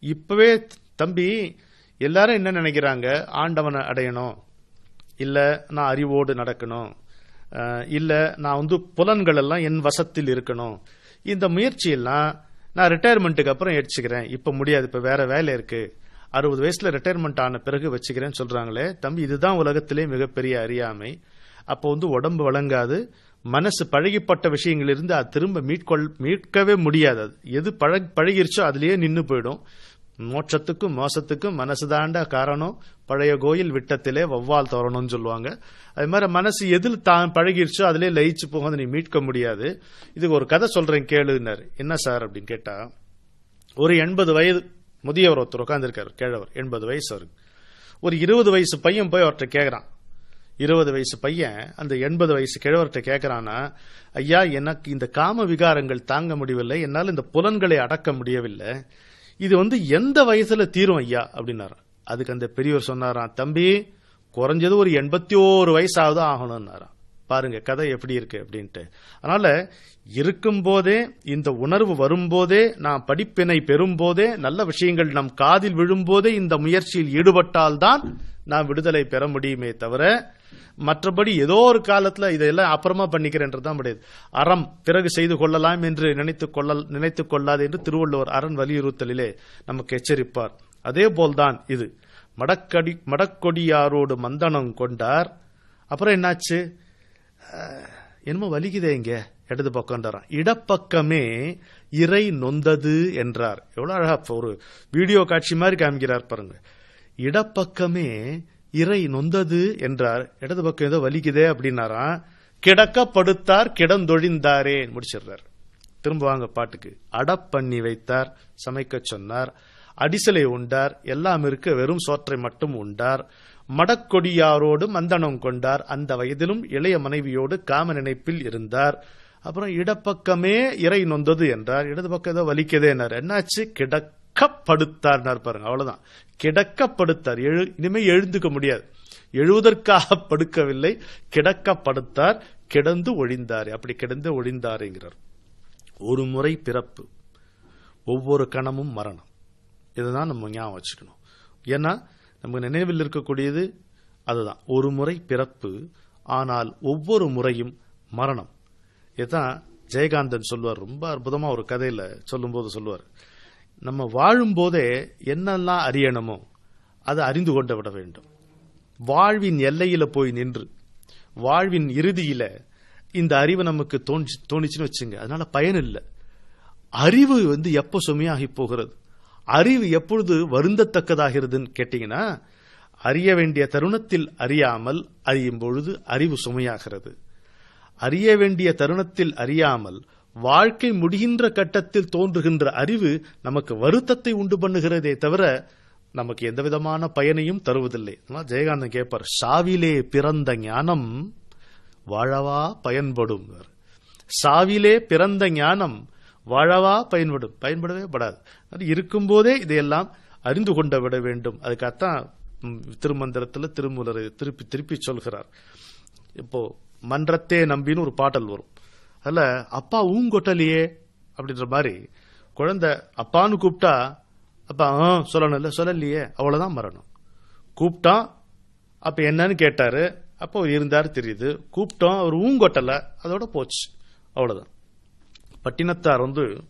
இப்பவே தம்பி எல்லாரும் என்ன நினைக்கிறாங்க? ஆண்டவனை அடையணும். இல்ல நான் அறிவோடு நடக்கணும். இல்லை இல்ல நான் வந்து புலன்கள் எல்லாம் என் வசத்தில் இருக்கணும். இந்த முயற்சியெல்லாம் நான் ரிட்டையர்மெண்ட்டுக்கு அப்புறம் எடுத்துக்கிறேன் இப்ப முடியாது இப்ப வேற வேலை இருக்கு. அறுபது வயசுல ரிட்டையர்மெண்ட் ஆன பிறகு வச்சுக்கிறேன்னு சொல்றாங்களே. தம்பி இதுதான் உலகத்திலே மிகப்பெரிய அறியாமை. அப்போ வந்து உடம்பு வழங்காது. மனசு பழகிப்பட்ட விஷயங்களிலிருந்து அது திரும்ப மீட்கொள் மீட்கவே முடியாது. அது எது பழ பழகிருச்சோ அதுலயே நின்று போயிடும். மோட்சத்துக்கும் மோசத்துக்கும் மனசு தாண்டா காரணம். பழைய கோயில் விட்டத்திலே வௌவால் தோரணும்னு சொல்லுவாங்க. அது மாதிரி மனசு எதில் தான் பழகிருச்சோ அதிலே லயிச்சு போக நீ மீட்க முடியாது. இதுக்கு ஒரு கதை சொல்றேன் கேளுன்னாரு. என்ன சார் அப்படின்னு கேட்டா ஒரு எண்பது வயது முதியவர் ஒருத்தர் உட்காந்துருக்காரு கேழவர் எண்பது வயசு அவருக்கு. ஒரு இருபது வயசு பையன் போய் அவர்கிட்ட கேட்கறான் இருபது வயசு பையன் அந்த எண்பது வயசு கிழவர்கிட்ட கேட்கறானா ஐயா எனக்கு இந்த காம விகாரங்கள் தாங்க முடியவில்லை. என்னால் இந்த புலன்களை அடக்க முடியவில்லை. இது வந்து எந்த வயசுல தீரும் ஐயா? அப்படின்னாரு. அதுக்கு அந்த பெரியவர் சொன்னாராம் தம்பி குறைஞ்சது ஒரு எண்பத்தி ஓரு வயசாவது ஆகணும்னாராம் பாருங்க கதை எப்படி இருக்கு? அப்படின்ட்டு. அதனால இருக்கும் போதே இந்த உணர்வு வரும்போதே நாம் படிப்பினை பெறும்போதே நல்ல விஷயங்கள் நம் காதில் விழும்போதே இந்த முயற்சியில் ஈடுபட்டால்தான் நாம் விடுதலை பெற முடியுமே தவிர மற்றபடி ஏதோ ஒரு காலத்தில் இதையெல்லாம் அப்புறமா பண்ணிக்கிறேன்றதுதான் முடியாது அறம். பிறகு செய்து கொள்ளலாம் என்று நினைத்து கொள்ள நினைத்துக் கொள்ளாது என்று திருவள்ளுவர் அரண் வலியுறுத்தலிலே நமக்கு எச்சரிப்பார். அதே போல்தான் இது. மடக்கடி மடக்கொடியாரோடு மந்தனம் கொண்டார். அப்புறம் என்னாச்சு? என்னமோ வலிக்குதே இங்க. இடது பக்கம்ன்றாராம் இடப்பக்கமே இறை நொந்தது என்றார். எவ்வளவு அழகா ஒரு வீடியோ காட்சி மாதிரி காமிக்கிறார் பாருங்க. இடப்பக்கமே இறை நொந்தது என்றார். இடது பக்கம் ஏதோ வலிக்குதே அப்படின்னாராம். கிடக்கப்படுத்தார் கிடந்தொழிந்தாரே முடிச்சிடுறார். திரும்ப வாங்க பாட்டுக்கு. அடப்பண்ணி வைத்தார் சமைக்க சொன்னார். அடிசலை உண்டார் எல்லாம் இருக்க வெறும் சோற்றை மட்டும் உண்டார். மடக்கொடியாரோடு மந்தனம் கொண்டார். அந்த வயதிலும் இளைய மனைவியோடு காம நினைப்பில் இருந்தார். அப்புறம் இடப்பக்கமே இறை நொந்தது என்றார். இடது பக்கம் ஏதோ வலிக்கதே என்னாச்சு? கிடக்க படுத்தார் பாருங்க அவ்வளவுதான். கிடக்கப்படுத்தார். எழு இனிமே எழுந்துக்க முடியாது. எழுவதற்காக படுக்கவில்லை கிடக்கப்படுத்தார் கிடந்து ஒழிந்தார். அப்படி கிடந்து ஒழிந்தாருங்கிறார். ஒரு முறை பிறப்பு ஒவ்வொரு கணமும் மரணம். இதுதான் நம்ம ஞாபகம் வச்சுக்கணும். ஏன்னா நமக்கு நினைவில் இருக்கக்கூடியது அதுதான். ஒரு முறை பிறப்பு ஆனால் ஒவ்வொரு முறையும் மரணம். இதுதான் ஜெயகாந்தன் சொல்லுவார். ரொம்ப அற்புதமா ஒரு கதையில சொல்லும்போது சொல்லுவார். நம்ம வாழும்போதே என்னெல்லாம் அறியணுமோ அதை அறிந்து கொண்டு விட வேண்டும். வாழ்வின் எல்லையில போய் நின்று வாழ்வின் இறுதியில இந்த அறிவு நமக்கு தோன்றி தோணிச்சுன்னு வச்சுங்க அதனால பயன் இல்லை. அறிவு வந்து எப்போ சுமையாகி போகிறது? அறிவு எப்பொழுது வருந்தத்தக்கதாகிறதுன்னு கேட்டீங்கன்னா அறிய வேண்டிய தருணத்தில் அறியாமல் அறியும் பொழுது அறிவு சுமையாகிறது. அறிய வேண்டிய தருணத்தில் அறியாமல் வாழ்க்கை முடிகின்ற கட்டத்தில் தோன்றுகின்ற அறிவு நமக்கு வருத்தத்தை உண்டு பண்ணுகிறதே தவிர நமக்கு எந்த விதமான பயனையும் தருவதில்லை. ஜெயகாந்தன் கேட்பார் சாவிலே பிறந்த ஞானம் வாழவா பயன்படும் சாவிலே பிறந்த ஞானம் வாழவா பயன்படும். பயன்படவே படாது. அது இருக்கும்போதே இதையெல்லாம் அறிந்து கொண்டு விட வேண்டும். அதுக்காகத்தான் திருமந்திரத்தில் திருமந்திரத்துல திருமூலர் திருப்பி திருப்பி சொல்கிறார். இப்போ மன்றத்தே நம்பின்னு ஒரு பாடல் வரும். அதில் அப்பா ஊங்கொட்டலையே அப்படின்ற மாதிரி குழந்தை அப்பான்னு கூப்பிட்டா அப்பா ஆ சொல்லணும்ல சொல்லலையே அவ்வளவுதான் மரணம். கூப்பிட்டான் அப்ப என்னன்னு கேட்டாரு அப்போ அவர் இருந்தாரு தெரியுது. கூப்பிட்டோம் அவர் ஊங்கொட்டல அதோட போச்சு அவ்வளவுதான். பட்டினத்தார் வந்து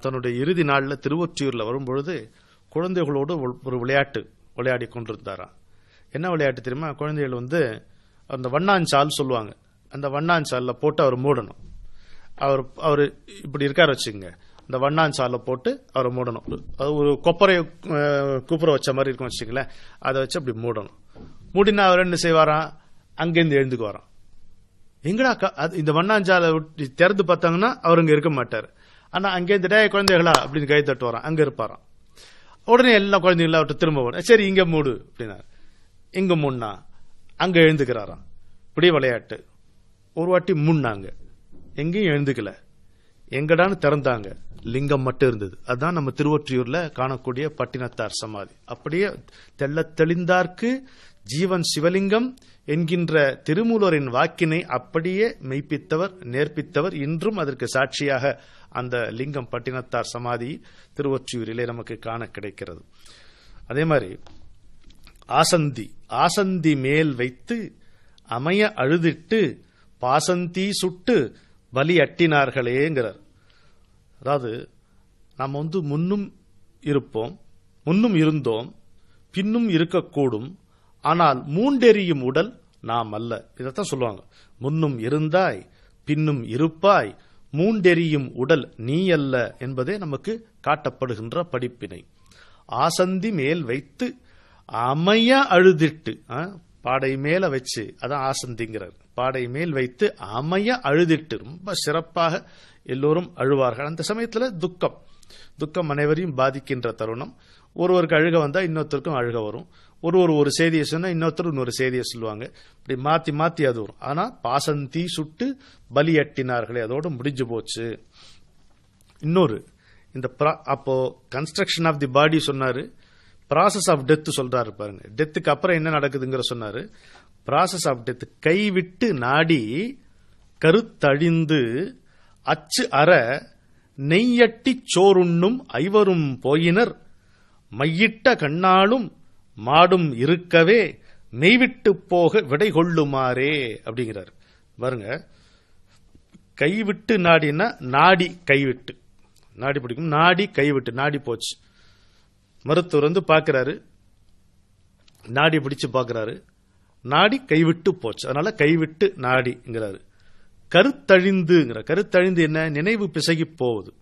தன்னுடைய இறுதி நாளில் திருவொற்றியூர்ல வரும்பொழுது குழந்தைகளோடு ஒரு- ஒரு விளையாட்டு விளையாடி கொண்டிருந்தாராம். என்ன விளையாட்டு தெரியுமா? குழந்தைகள் வந்து அந்த வண்ணாஞ்சால் சொல்லுவாங்க. அந்த வண்ணாஞ்சாலில் போட்டு அவர் மூடணும். அவர் அவர் இப்படி இருக்கார் வச்சுங்க இந்த வண்ணாஞ்சாலில் போட்டு அவரை மூடணும். அது ஒரு கொப்பரை அஹ், கூப்புற வச்ச மாதிரி இருக்கும் வச்சுங்களேன் அதை வச்சு அப்படி மூடணும். மூடினா அவர் என்ன செய்வாராம் அங்கேருந்து எழுந்துக்கு வரான் எங்கடா க- அது இந்த வண்ணாஞ்சாலை விட்டு திறந்து பார்த்தாங்கன்னா அவர் இங்கே இருக்க மாட்டார். ஆனால் அங்கேருந்து டே குழந்தைகளா அப்படின்னு கை தட்டு வரான் அங்கே இருப்பாராம். உடனே எல்லா குழந்தைங்களும் அவர்கிட்ட திரும்ப வரும் சரி இங்கே மூடு அப்படின்னா இங்கே மூடனா அங்கே எழுந்துக்கிறாராம். இப்படி விளையாட்டு. ஒரு வாட்டி முன்னாங்க. எங்கேயும் எழுந்துக்கல. எங்கடான்னு திறந்தாங்க. லிங்கம் மட்டும் இருந்தது. அதுதான் நம்ம திருவொற்றியூர்ல காணக்கூடிய பட்டினத்தார் சமாதி. அப்படியே தெள்ளத் தெளிந்தார்க்கு ஜீவன் சிவலிங்கம் என்கின்ற திருமூலரின் வாக்கினை அப்படியே மெய்ப்பித்தவர் நேர்ப்பித்தவர் இன்றும் அதற்கு சாட்சியாக அந்த லிங்கம் பட்டினத்தார் சமாதி திருவொற்றியூரிலே நமக்கு காண கிடைக்கிறது. அதே மாதிரி ஆசந்தி. ஆசந்தி மேல் வைத்து அமைய அழுதிட்டு பாசந்தி சுட்டு பலி அட்டினார்களேங்கிறார். அதாவது நாம் வந்து முன்னும் இருப்போம் முன்னும் இருந்தோம் பின்னும் இருக்கக்கூடும் ஆனால் மூண்டெறியும் உடல் நாம் அல்ல. இதைத்தான் சொல்லுவாங்க. முன்னும் இருந்தாய் பின்னும் இருப்பாய் மூண்டெறியும் உடல் நீ அல்ல என்பதே நமக்கு காட்டப்படுகின்ற படிப்பினை. ஆசந்தி மேல் வைத்து அமைய அழுதிட்டு ஆ, பாடை மேல வச்சு அதான் ஆசந்திங்கிறார். பாடை மேல் வைத்து அமைய அழுதிட்டு ரொம்ப சிறப்பாக எல்லோரும் அழுவார்கள். அந்த சமயத்தில் துக்கம். துக்கம் அனைவரையும் பாதிக்கின்ற தருணம். ஒருவருக்கு அழுக வந்தா இன்னொருத்தருக்கும் அழுக வரும். ஒருவர் ஒரு செய்தியை சொன்னா இன்னொருத்தர் இன்னொரு செய்தியை சொல்லுவாங்க. இப்படி மாத்தி மாத்தி அது வரும். ஆனா பாசந்தி சுட்டு பலி அட்டினார்களே அதோட முடிஞ்சு போச்சு. இன்னொரு இந்த அப்போ கன்ஸ்ட்ரக்ஷன் ஆஃப் தி பாடி சொன்னாரு. ப்ராசஸ் ஆஃப் டெத் சொல்றாரு பாருங்க. டெத்துக்கு அப்புறம் என்ன நடக்குதுங்கிற சொன்னாரு. ப்ராசஸ் ஆஃப் டெத் கைவிட்டு நாடி கருத்தழிந்து அச்சு அற நெய்யட்டிச் சோறுண்ணும் ஐவரும் போயினர். மையிட்ட கண்ணாலும் மாடும் இருக்கவே மெய்விட்டு போக விடை கொள்ளுமாறே அப்படிங்கிறார். பாருங்க. கைவிட்டு நாடினா நாடி கைவிட்டு. நாடி பிடிக்கும். நாடி கைவிட்டு. நாடி போச்சு. மருத்துவர் வந்து பார்க்குறாரு. நாடி பிடிச்சு பார்க்குறாரு. நாடி கைவிட்டு போச்சு. அதனால கைவிட்டு நாடிங்கிறாரு. கருத்தழிந்துங்கிற கருத்தழிந்து என்ன? நினைவு பிசகி போகுது.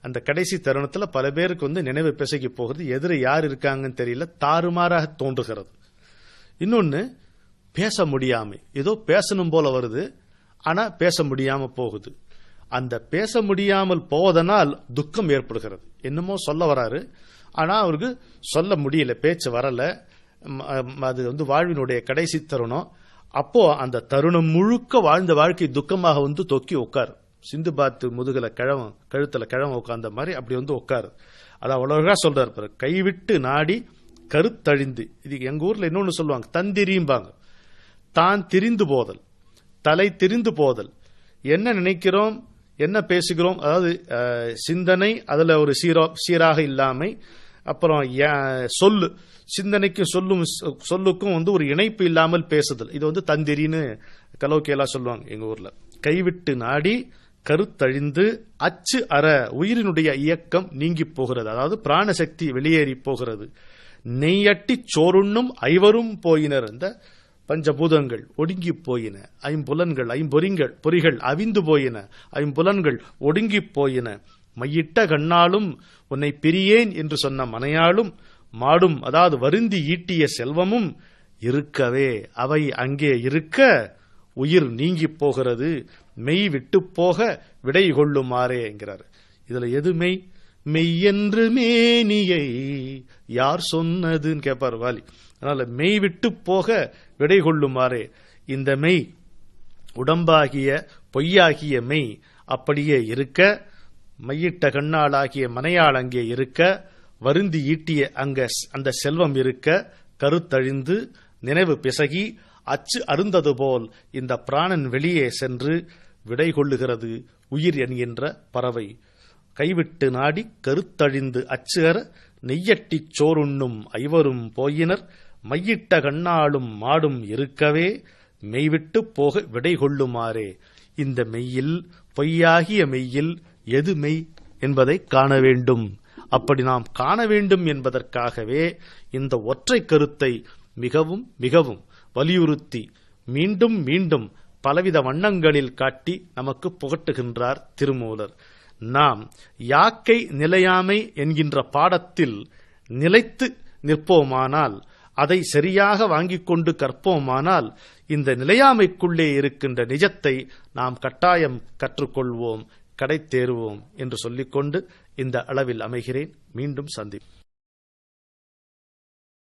அந்த கடைசி தருணத்துல பல பேருக்கு வந்து நினைவு பிசகி போகிறது எதிர யார் இருக்காங்கன்னு தெரியல. தாறுமாறாக தோன்றுகிறது. இன்னொன்னு பேச முடியாமை. ஏதோ பேசணும் போல வருது. ஆனா பேச முடியாம போகுது. அந்த பேச முடியாமல் போவதனால் துக்கம் ஏற்படுகிறது. என்னமோ சொல்ல வராரு. ஆனால் அவருக்கு சொல்ல முடியல பேச்சு வரல. அது வந்து வாழ்வினுடைய கடைசி தருணம். அப்போ அந்த தருணம் முழுக்க வாழ்ந்த வாழ்க்கை துக்கமாக வந்து தொக்கி உட்காரு. சிந்து பாத்து முதுகில் கிழவன் கழுத்துல கிழவன் உட்கார்ந்த மாதிரி அப்படி வந்து உட்காரு. அது அவ்வளவு அழகா சொல்றாரு பாரு. கைவிட்டு நாடி கருத்தழிந்து இது எங்க ஊர்ல இன்னொன்னு சொல்லுவாங்க தந்திரியும்பாங்க. தான் திரிந்து போதல் தலை திரிந்து போதல். என்ன நினைக்கிறோம்? என்ன பேசுகிறோம்? அதாவது சிந்தனை அதுல ஒரு சீரோ சீராக இல்லாமை அப்புறம் சொல்லு. சிந்தனைக்கும் சொல்லும் சொல்லுக்கும் வந்து ஒரு இணைப்பு இல்லாமல் பேசுதல். இது வந்து தந்திரின்னு கலோக்கியலா சொல்லுவாங்க எங்க ஊர்ல. கைவிட்டு நாடி கருத்தழிந்து அச்சு அற உயிரினுடைய இயக்கம் நீங்கி போகிறது. அதாவது பிராணசக்தி வெளியேறி போகிறது. நெய்யட்டி சோறுண்ணும் ஐவரும் போயினர். இந்த பஞ்சபூதங்கள் ஒடுங்கி போயின. ஐம்புலன்கள் ஐம்பொறிங்கள் பொறிகள் அவிந்து போயின. ஐம்புலன்கள் ஒடுங்கி போயின. மையிட்ட கண்ணாலும் உன்னை பிரியேன் என்று சொன்ன மனையாளும் மாடும் அதாவது வருந்தி ஈட்டிய செல்வமும் இருக்கவே. அவை அங்கே இருக்க உயிர் நீங்கி போகிறது. மெய் விட்டு போக விடை கொள்ளுமாறே என்கிறார். இதுல எது மெய்? மெய்யென்று மேனியை யார் சொன்னதுன்னு கேட்பார் வாலி. அதனால மெய் விட்டு போக விடை கொள்ளுமாறு. இந்த மெய் உடம்பாகிய பொய்யாகிய மெய் அப்படியே இருக்க மையிட்ட கண்ணாளாகிய மனையாள் அங்கே இருக்க வருந்தி ஈட்டிய அங்க அந்த செல்வம் இருக்க கருத்தழிந்து நினைவு பிசகி அச்சு அருந்தது போல் இந்த பிராணன் வெளியே சென்று விடை கொள்ளுகிறது உயிர் என்கின்ற பறவை. கைவிட்டு நாடி கருத்தழிந்து அச்சுகர நெய்யட்டிச் சோறுண்ணும் ஐவரும் போயினர் மையிட்ட கண்ணாளும் மாடும் இருக்கவே மெய்விட்டு போக விடை கொள்ளுமாறே. இந்த மெய்யில் பொய்யாகிய மெய்யில் எது மெய் என்பதை காண வேண்டும். அப்படி நாம் காண வேண்டும் என்பதற்காகவே இந்த ஒற்றை கருத்தை மிகவும் மிகவும் வலியுறுத்தி மீண்டும் மீண்டும் பலவித வண்ணங்களில் காட்டி நமக்கு புகட்டுகின்றார் திருமூலர். நாம் யாக்கை நிலையாமை என்கின்ற பாடத்தில் நிலைத்து நிற்போமானால் அதை சரியாக வாங்கிக் கொண்டு கற்போமானால் இந்த நிலையாமைக்குள்ளே இருக்கின்ற நிஜத்தை நாம் கட்டாயம் கற்றுக்கொள்வோம் கடை தேருவோம் என்று சொல்லிக்கொண்டு இந்த அளவில் அமைகிறேன். மீண்டும் சந்திப்போம்.